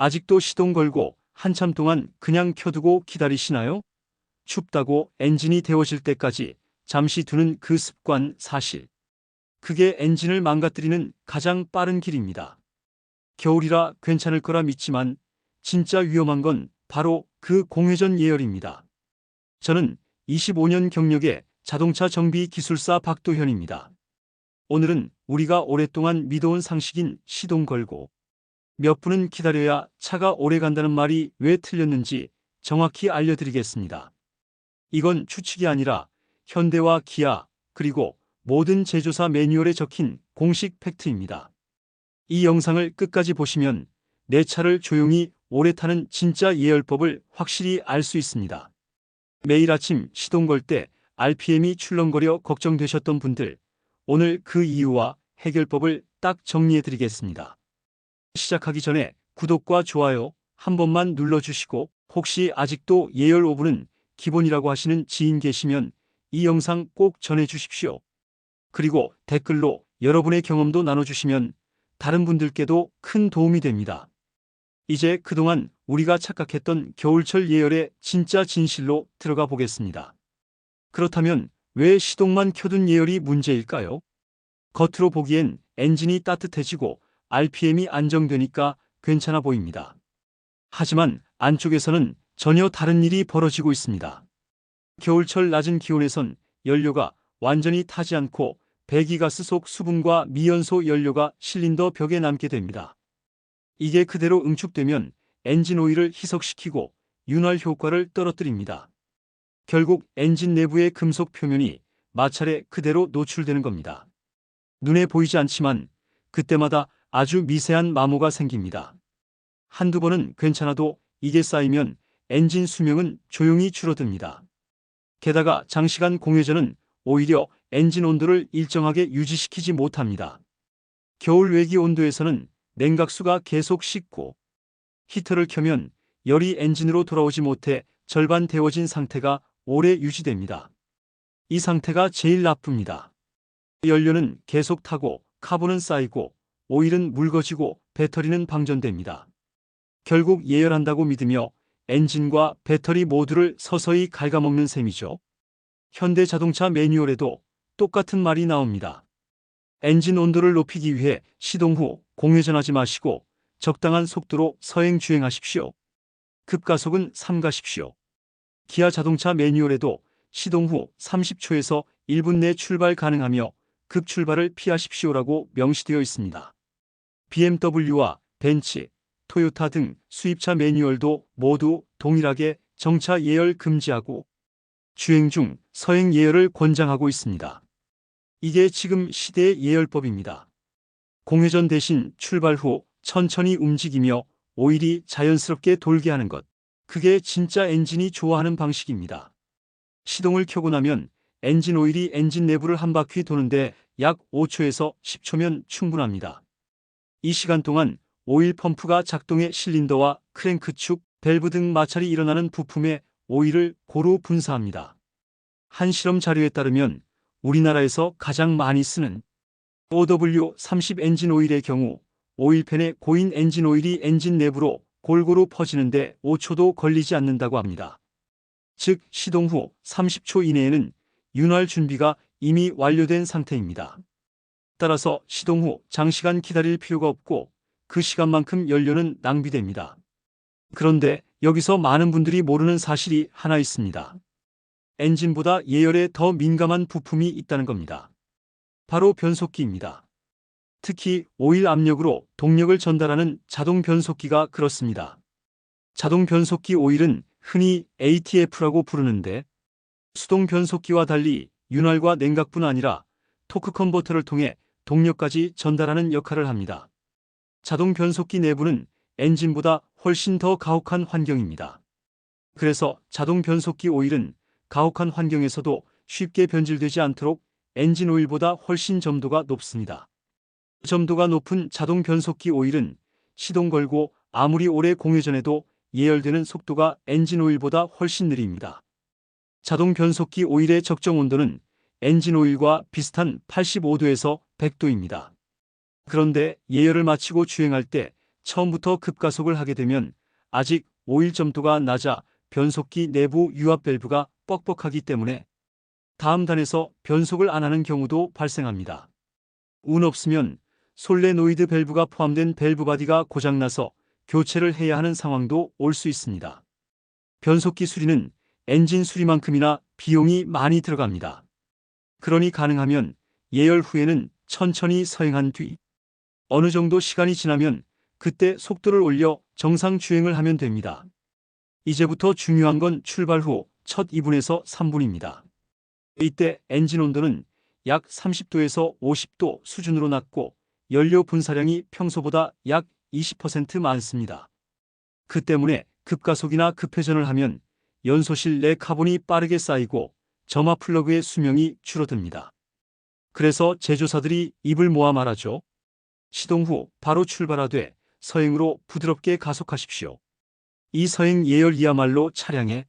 아직도 시동 걸고 한참 동안 그냥 켜두고 기다리시나요? 춥다고 엔진이 데워질 때까지 잠시 두는 그 습관 사실. 그게 엔진을 망가뜨리는 가장 빠른 길입니다. 겨울이라 괜찮을 거라 믿지만 진짜 위험한 건 바로 그 공회전 예열입니다. 저는 25년 경력의 자동차 정비 기술사 박도현입니다. 오늘은 우리가 오랫동안 믿어온 상식인 시동 걸고 몇 분은 기다려야 차가 오래 간다는 말이 왜 틀렸는지 정확히 알려드리겠습니다. 이건 추측이 아니라 현대와 기아 그리고 모든 제조사 매뉴얼에 적힌 공식 팩트입니다. 이 영상을 끝까지 보시면 내 차를 조용히 오래 타는 진짜 예열법을 확실히 알 수 있습니다. 매일 아침 시동 걸 때 RPM이 출렁거려 걱정되셨던 분들, 오늘 그 이유와 해결법을 딱 정리해 드리겠습니다. 시작하기 전에 구독과 좋아요 한 번만 눌러주시고 혹시 아직도 예열 오븐은 기본이라고 하시는 지인 계시면 이 영상 꼭 전해주십시오. 그리고 댓글로 여러분의 경험도 나눠주시면 다른 분들께도 큰 도움이 됩니다. 이제 그동안 우리가 착각했던 겨울철 예열의 진짜 진실로 들어가 보겠습니다. 그렇다면 왜 시동만 켜둔 예열이 문제일까요? 겉으로 보기엔 엔진이 따뜻해지고 RPM이 안정되니까 괜찮아 보입니다. 하지만 안쪽에서는 전혀 다른 일이 벌어지고 있습니다. 겨울철 낮은 기온에선 연료가 완전히 타지 않고 배기가스 속 수분과 미연소 연료가 실린더 벽에 남게 됩니다. 이게 그대로 응축되면 엔진 오일을 희석시키고 윤활 효과를 떨어뜨립니다. 결국 엔진 내부의 금속 표면이 마찰에 그대로 노출되는 겁니다. 눈에 보이지 않지만 그때마다 아주 미세한 마모가 생깁니다. 한두 번은 괜찮아도 이게 쌓이면 엔진 수명은 조용히 줄어듭니다. 게다가 장시간 공회전은 오히려 엔진 온도를 일정하게 유지시키지 못합니다. 겨울 외기 온도에서는 냉각수가 계속 식고 히터를 켜면 열이 엔진으로 돌아오지 못해 절반 데워진 상태가 오래 유지됩니다. 이 상태가 제일 나쁩니다. 연료는 계속 타고 카본은 쌓이고 오일은 묽어지고 배터리는 방전됩니다. 결국 예열한다고 믿으며 엔진과 배터리 모두를 서서히 갉아먹는 셈이죠. 현대 자동차 매뉴얼에도 똑같은 말이 나옵니다. 엔진 온도를 높이기 위해 시동 후 공회전하지 마시고 적당한 속도로 서행 주행하십시오. 급가속은 삼가십시오. 기아 자동차 매뉴얼에도 시동 후 30초에서 1분 내 출발 가능하며 급출발을 피하십시오라고 명시되어 있습니다. BMW와 벤츠, 토요타 등 수입차 매뉴얼도 모두 동일하게 정차 예열 금지하고 주행 중 서행 예열을 권장하고 있습니다. 이게 지금 시대의 예열법입니다. 공회전 대신 출발 후 천천히 움직이며 오일이 자연스럽게 돌게 하는 것. 그게 진짜 엔진이 좋아하는 방식입니다. 시동을 켜고 나면 엔진 오일이 엔진 내부를 한 바퀴 도는데 약 5초에서 10초면 충분합니다. 이 시간 동안 오일 펌프가 작동해 실린더와 크랭크 축, 밸브 등 마찰이 일어나는 부품에 오일을 고루 분사합니다. 한 실험 자료에 따르면 우리나라에서 가장 많이 쓰는 OW30 엔진 오일의 경우 오일팬에 고인 엔진 오일이 엔진 내부로 골고루 퍼지는데 5초도 걸리지 않는다고 합니다. 즉 시동 후 30초 이내에는 윤활 준비가 이미 완료된 상태입니다. 따라서 시동 후 장시간 기다릴 필요가 없고 그 시간만큼 연료는 낭비됩니다. 그런데 여기서 많은 분들이 모르는 사실이 하나 있습니다. 엔진보다 예열에 더 민감한 부품이 있다는 겁니다. 바로 변속기입니다. 특히 오일 압력으로 동력을 전달하는 자동 변속기가 그렇습니다. 자동 변속기 오일은 흔히 ATF라고 부르는데 수동 변속기와 달리 윤활과 냉각뿐 아니라 토크 컨버터를 통해 동력까지 전달하는 역할을 합니다. 자동 변속기 내부는 엔진보다 훨씬 더 가혹한 환경입니다. 그래서 자동 변속기 오일은 가혹한 환경에서도 쉽게 변질되지 않도록 엔진 오일보다 훨씬 점도가 높습니다. 점도가 높은 자동 변속기 오일은 시동 걸고 아무리 오래 공회전해도 예열되는 속도가 엔진 오일보다 훨씬 느립니다. 자동 변속기 오일의 적정 온도는 엔진 오일과 비슷한 85도에서 100도입니다. 그런데 예열을 마치고 주행할 때 처음부터 급가속을 하게 되면 아직 오일 점도가 낮아 변속기 내부 유압 밸브가 뻑뻑하기 때문에 다음 단에서 변속을 안 하는 경우도 발생합니다. 운 없으면 솔레노이드 밸브가 포함된 밸브 바디가 고장나서 교체를 해야 하는 상황도 올 수 있습니다. 변속기 수리는 엔진 수리만큼이나 비용이 많이 들어갑니다. 그러니 가능하면 예열 후에는 천천히 서행한 뒤 어느 정도 시간이 지나면 그때 속도를 올려 정상 주행을 하면 됩니다. 이제부터 중요한 건 출발 후 첫 2분에서 3분입니다. 이때 엔진 온도는 약 30도에서 50도 수준으로 낮고 연료 분사량이 평소보다 약 20% 많습니다. 그 때문에 급가속이나 급회전을 하면 연소실 내 카본이 빠르게 쌓이고 점화 플러그의 수명이 줄어듭니다. 그래서 제조사들이 입을 모아 말하죠. 시동 후 바로 출발하되 서행으로 부드럽게 가속하십시오. 이 서행 예열이야말로 차량의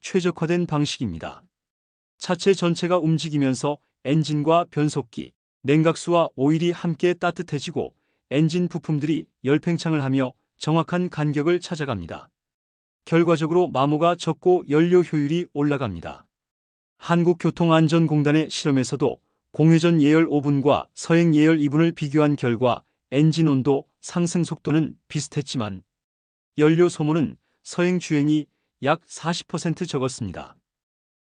최적화된 방식입니다. 차체 전체가 움직이면서 엔진과 변속기, 냉각수와 오일이 함께 따뜻해지고 엔진 부품들이 열팽창을 하며 정확한 간격을 찾아갑니다. 결과적으로 마모가 적고 연료 효율이 올라갑니다. 한국교통안전공단의 실험에서도 공회전 예열 5분과 서행 예열 2분을 비교한 결과 엔진 온도 상승 속도는 비슷했지만 연료 소모는 서행 주행이 약 40% 적었습니다.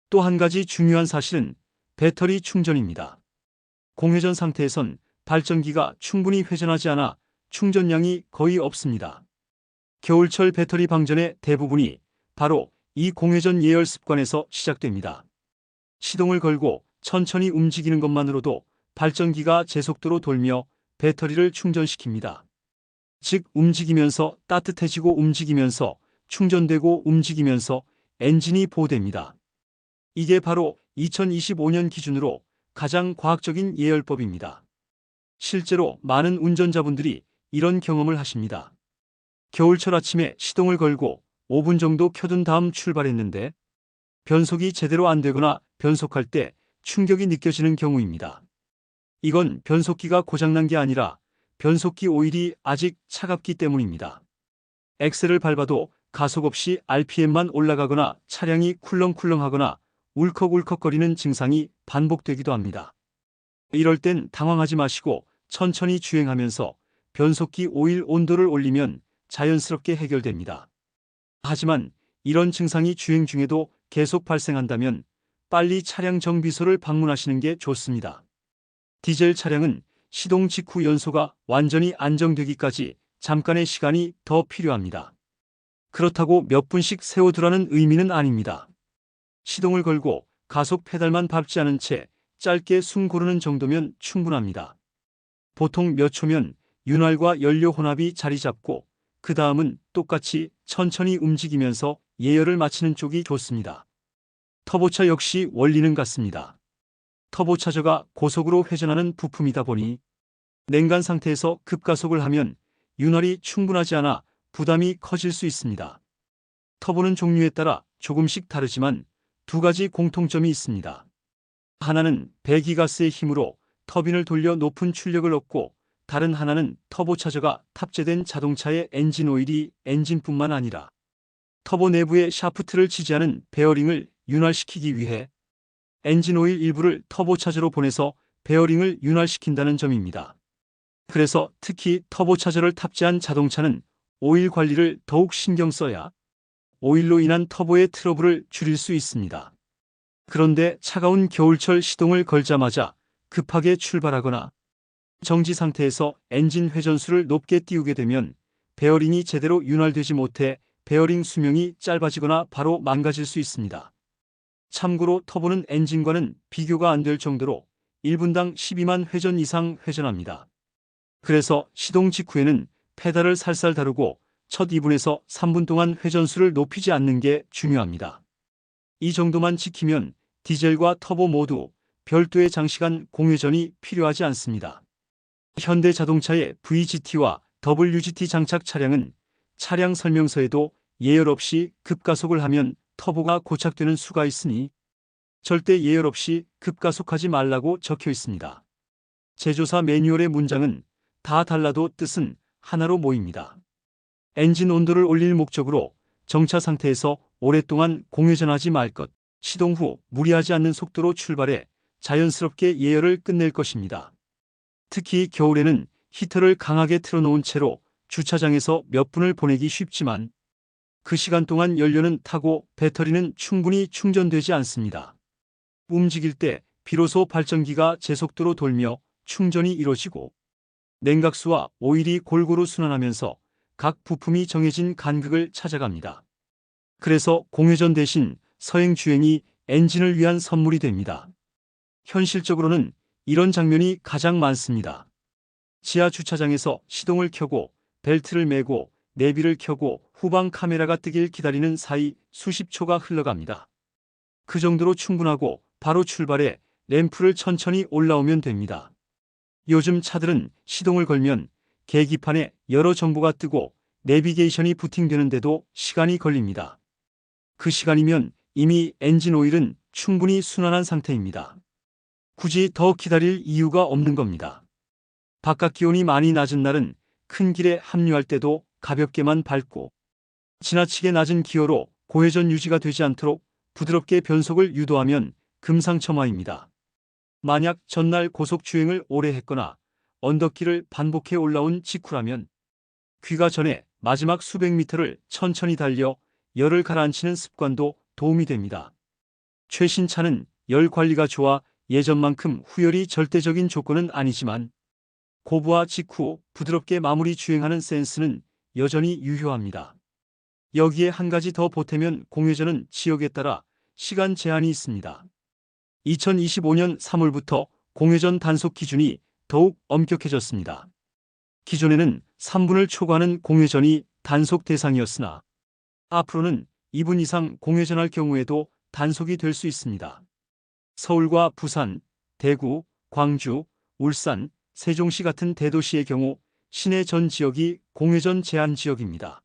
또 한 가지 중요한 사실은 배터리 충전입니다. 공회전 상태에선 발전기가 충분히 회전하지 않아 충전량이 거의 없습니다. 겨울철 배터리 방전의 대부분이 바로 이 공회전 예열 습관에서 시작됩니다. 시동을 걸고 천천히 움직이는 것만으로도 발전기가 제속도로 돌며 배터리를 충전시킵니다. 즉 움직이면서 따뜻해지고 움직이면서 충전되고 움직이면서 엔진이 보호됩니다. 이게 바로 2025년 기준으로 가장 과학적인 예열법입니다. 실제로 많은 운전자분들이 이런 경험을 하십니다. 겨울철 아침에 시동을 걸고 5분 정도 켜둔 다음 출발했는데 변속이 제대로 안 되거나 변속할 때 충격이 느껴지는 경우입니다. 이건 변속기가 고장난 게 아니라 변속기 오일이 아직 차갑기 때문입니다. 엑셀을 밟아도 가속 없이 RPM만 올라가거나 차량이 쿨렁쿨렁하거나 울컥울컥거리는 증상이 반복되기도 합니다. 이럴 땐 당황하지 마시고 천천히 주행하면서 변속기 오일 온도를 올리면 자연스럽게 해결됩니다. 하지만 이런 증상이 주행 중에도 계속 발생한다면 빨리 차량 정비소를 방문하시는 게 좋습니다. 디젤 차량은 시동 직후 연소가 완전히 안정되기까지 잠깐의 시간이 더 필요합니다. 그렇다고 몇 분씩 세워두라는 의미는 아닙니다. 시동을 걸고 가속 페달만 밟지 않은 채 짧게 숨 고르는 정도면 충분합니다. 보통 몇 초면 윤활과 연료 혼합이 자리 잡고 그 다음은 똑같이 천천히 움직이면서 예열을 마치는 쪽이 좋습니다. 터보차 역시 원리는 같습니다. 터보차저가 고속으로 회전하는 부품이다 보니 냉간 상태에서 급가속을 하면 윤활이 충분하지 않아 부담이 커질 수 있습니다. 터보는 종류에 따라 조금씩 다르지만 두 가지 공통점이 있습니다. 하나는 배기가스의 힘으로 터빈을 돌려 높은 출력을 얻고 다른 하나는 터보차저가 탑재된 자동차의 엔진 오일이 엔진뿐만 아니라 터보 내부의 샤프트를 지지하는 베어링을 윤활시키기 위해 엔진 오일 일부를 터보차저로 보내서 베어링을 윤활시킨다는 점입니다. 그래서 특히 터보차저를 탑재한 자동차는 오일 관리를 더욱 신경 써야 오일로 인한 터보의 트러블을 줄일 수 있습니다. 그런데 차가운 겨울철 시동을 걸자마자 급하게 출발하거나 정지 상태에서 엔진 회전수를 높게 띄우게 되면 베어링이 제대로 윤활되지 못해 베어링 수명이 짧아지거나 바로 망가질 수 있습니다. 참고로 터보는 엔진과는 비교가 안 될 정도로 1분당 12만 회전 이상 회전합니다. 그래서 시동 직후에는 페달을 살살 다루고 첫 2분에서 3분 동안 회전수를 높이지 않는 게 중요합니다. 이 정도만 지키면 디젤과 터보 모두 별도의 장시간 공회전이 필요하지 않습니다. 현대 자동차의 VGT와 WGT 장착 차량은 차량 설명서에도 예열 없이 급가속을 하면 터보가 고착되는 수가 있으니 절대 예열 없이 급가속하지 말라고 적혀 있습니다. 제조사 매뉴얼의 문장은 다 달라도 뜻은 하나로 모입니다. 엔진 온도를 올릴 목적으로 정차 상태에서 오랫동안 공회전하지 말 것. 시동 후 무리하지 않는 속도로 출발해 자연스럽게 예열을 끝낼 것입니다. 특히 겨울에는 히터를 강하게 틀어놓은 채로 주차장에서 몇 분을 보내기 쉽지만 그 시간 동안 연료는 타고 배터리는 충분히 충전되지 않습니다. 움직일 때 비로소 발전기가 제속도로 돌며 충전이 이루어지고 냉각수와 오일이 골고루 순환하면서 각 부품이 정해진 간극을 찾아갑니다. 그래서 공회전 대신 서행 주행이 엔진을 위한 선물이 됩니다. 현실적으로는 이런 장면이 가장 많습니다. 지하 주차장에서 시동을 켜고 벨트를 매고 내비를 켜고 후방 카메라가 뜨길 기다리는 사이 수십 초가 흘러갑니다. 그 정도로 충분하고 바로 출발해 램프를 천천히 올라오면 됩니다. 요즘 차들은 시동을 걸면 계기판에 여러 정보가 뜨고 내비게이션이 부팅되는데도 시간이 걸립니다. 그 시간이면 이미 엔진 오일은 충분히 순환한 상태입니다. 굳이 더 기다릴 이유가 없는 겁니다. 바깥 기온이 많이 낮은 날은 큰 길에 합류할 때도 가볍게만 밟고 지나치게 낮은 기어로 고회전 유지가 되지 않도록 부드럽게 변속을 유도하면 금상첨화입니다. 만약 전날 고속 주행을 오래 했거나 언덕길을 반복해 올라온 직후라면 귀가 전에 마지막 수백 미터를 천천히 달려 열을 가라앉히는 습관도 도움이 됩니다. 최신 차는 열 관리가 좋아 예전만큼 후열이 절대적인 조건은 아니지만 고부와 직후 부드럽게 마무리 주행하는 센스는 여전히 유효합니다. 여기에 한 가지 더 보태면 공회전은 지역에 따라 시간 제한이 있습니다. 2025년 3월부터 공회전 단속 기준이 더욱 엄격해졌습니다. 기존에는 3분을 초과하는 공회전이 단속 대상이었으나 앞으로는 2분 이상 공회전할 경우에도 단속이 될 수 있습니다. 서울과 부산, 대구, 광주, 울산, 세종시 같은 대도시의 경우 시내 전 지역이 공회전 제한 지역입니다.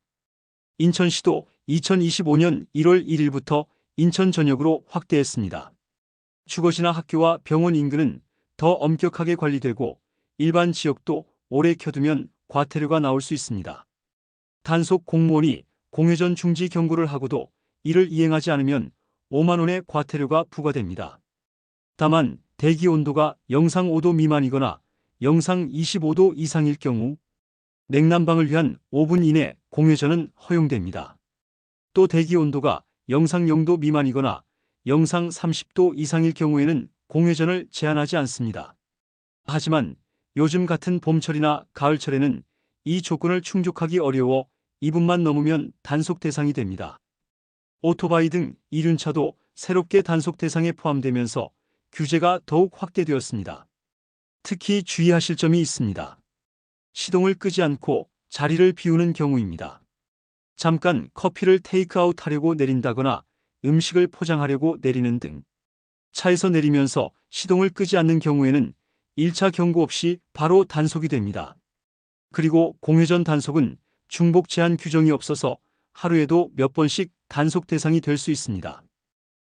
인천시도 2025년 1월 1일부터 인천 전역으로 확대했습니다. 주거지나 학교와 병원 인근은 더 엄격하게 관리되고 일반 지역도 오래 켜두면 과태료가 나올 수 있습니다. 단속 공무원이 공회전 중지 경고를 하고도 이를 이행하지 않으면 5만 원의 과태료가 부과됩니다. 다만 대기 온도가 영상 5도 미만이거나 영상 25도 이상일 경우 냉난방을 위한 5분 이내 공회전은 허용됩니다. 또 대기 온도가 영상 0도 미만이거나 영상 30도 이상일 경우에는 공회전을 제한하지 않습니다. 하지만 요즘 같은 봄철이나 가을철에는 이 조건을 충족하기 어려워 2분만 넘으면 단속 대상이 됩니다. 오토바이 등 이륜차도 새롭게 단속 대상에 포함되면서 규제가 더욱 확대되었습니다. 특히 주의하실 점이 있습니다. 시동을 끄지 않고 자리를 비우는 경우입니다. 잠깐 커피를 테이크아웃 하려고 내린다거나 음식을 포장하려고 내리는 등 차에서 내리면서 시동을 끄지 않는 경우에는 1차 경고 없이 바로 단속이 됩니다. 그리고 공회전 단속은 중복 제한 규정이 없어서 하루에도 몇 번씩 단속 대상이 될 수 있습니다.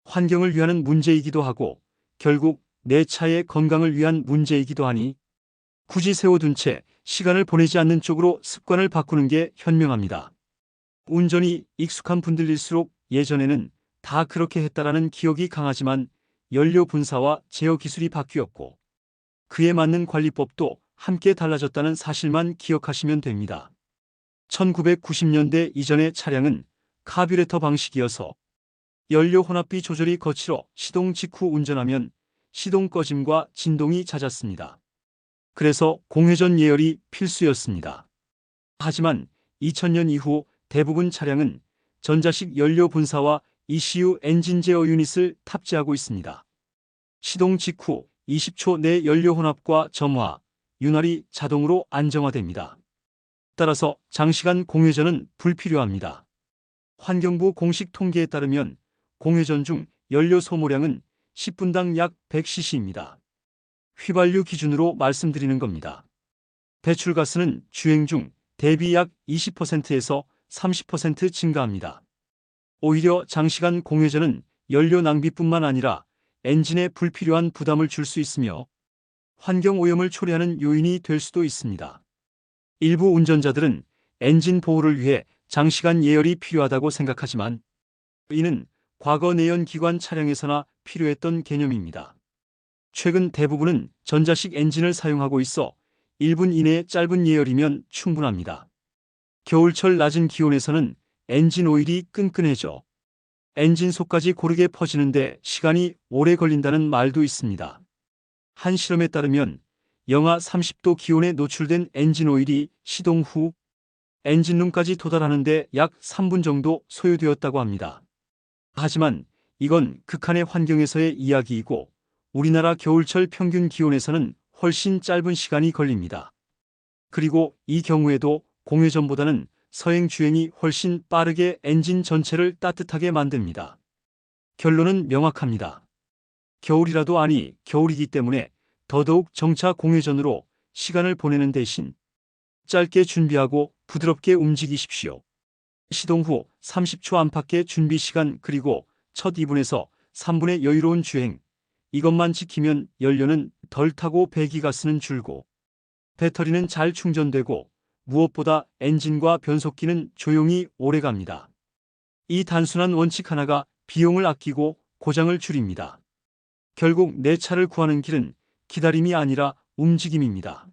환경을 위한 문제이기도 하고 결국 내 차의 건강을 위한 문제이기도 하니 굳이 세워둔 채 시간을 보내지 않는 쪽으로 습관을 바꾸는 게 현명합니다. 운전이 익숙한 분들일수록 예전에는 다 그렇게 했다라는 기억이 강하지만 연료 분사와 제어 기술이 바뀌었고 그에 맞는 관리법도 함께 달라졌다는 사실만 기억하시면 됩니다. 1990년대 이전의 차량은 카뷰레터 방식이어서 연료 혼합비 조절이 거칠어 시동 직후 운전하면 시동 꺼짐과 진동이 잦았습니다. 그래서 공회전 예열이 필수였습니다. 하지만 2000년 이후 대부분 차량은 전자식 연료 분사와 ECU 엔진 제어 유닛을 탑재하고 있습니다. 시동 직후 20초 내 연료 혼합과 점화, 윤활이 자동으로 안정화됩니다. 따라서 장시간 공회전은 불필요합니다. 환경부 공식 통계에 따르면 공회전 중 연료 소모량은 10분당 약 100cc입니다. 휘발유 기준으로 말씀드리는 겁니다. 배출가스는 주행 중 대비 약 20%에서 30% 증가합니다. 오히려 장시간 공회전은 연료 낭비뿐만 아니라 엔진에 불필요한 부담을 줄 수 있으며 환경 오염을 초래하는 요인이 될 수도 있습니다. 일부 운전자들은 엔진 보호를 위해 장시간 예열이 필요하다고 생각하지만 이는 과거 내연 기관 차량에서나 필요했던 개념입니다. 최근 대부분은 전자식 엔진을 사용하고 있어 1분 이내의 짧은 예열이면 충분합니다. 겨울철 낮은 기온에서는 엔진 오일이 끈끈해져 엔진 속까지 고르게 퍼지는데 시간이 오래 걸린다는 말도 있습니다. 한 실험에 따르면 영하 30도 기온에 노출된 엔진 오일이 시동 후 엔진룸까지 도달하는데 약 3분 정도 소요되었다고 합니다. 하지만 이건 극한의 환경에서의 이야기이고 우리나라 겨울철 평균 기온에서는 훨씬 짧은 시간이 걸립니다. 그리고 이 경우에도 공회전보다는 서행 주행이 훨씬 빠르게 엔진 전체를 따뜻하게 만듭니다. 결론은 명확합니다. 겨울이라도 아니 겨울이기 때문에 더더욱 정차 공회전으로 시간을 보내는 대신 짧게 준비하고 부드럽게 움직이십시오. 시동 후 30초 안팎의 준비 시간 그리고 첫 2분에서 3분의 여유로운 주행. 이것만 지키면 연료는 덜 타고 배기가스는 줄고 배터리는 잘 충전되고 무엇보다 엔진과 변속기는 조용히 오래 갑니다. 이 단순한 원칙 하나가 비용을 아끼고 고장을 줄입니다. 결국 내 차를 구하는 길은 기다림이 아니라 움직임입니다.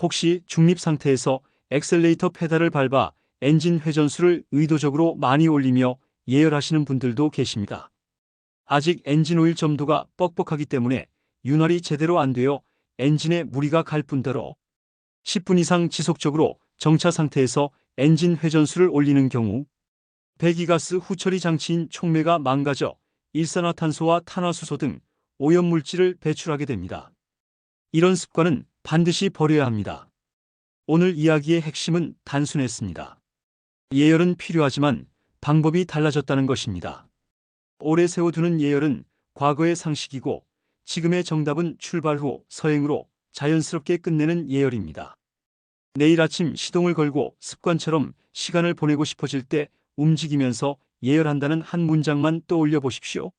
혹시 중립 상태에서 엑셀레이터 페달을 밟아 엔진 회전수를 의도적으로 많이 올리며 예열하시는 분들도 계십니다. 아직 엔진 오일 점도가 뻑뻑하기 때문에 윤활이 제대로 안 되어 엔진에 무리가 갈 뿐더러 10분 이상 지속적으로 정차 상태에서 엔진 회전수를 올리는 경우 배기가스 후처리 장치인 촉매가 망가져 일산화탄소와 탄화수소 등 오염물질을 배출하게 됩니다. 이런 습관은 반드시 버려야 합니다. 오늘 이야기의 핵심은 단순했습니다. 예열은 필요하지만 방법이 달라졌다는 것입니다. 오래 세워두는 예열은 과거의 상식이고 지금의 정답은 출발 후 서행으로 자연스럽게 끝내는 예열입니다. 내일 아침 시동을 걸고 습관처럼 시간을 보내고 싶어질 때 움직이면서 예열한다는 한 문장만 떠올려 보십시오.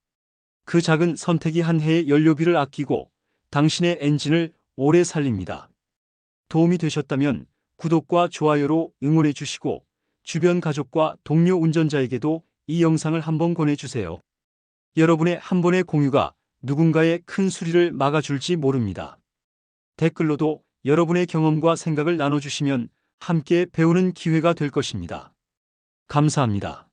그 작은 선택이 한 해의 연료비를 아끼고 당신의 엔진을 오래 살립니다. 도움이 되셨다면 구독과 좋아요로 응원해 주시고 주변 가족과 동료 운전자에게도 이 영상을 한번 권해주세요. 여러분의 한 번의 공유가 누군가의 큰 수리를 막아줄지 모릅니다. 댓글로도 여러분의 경험과 생각을 나눠주시면 함께 배우는 기회가 될 것입니다. 감사합니다.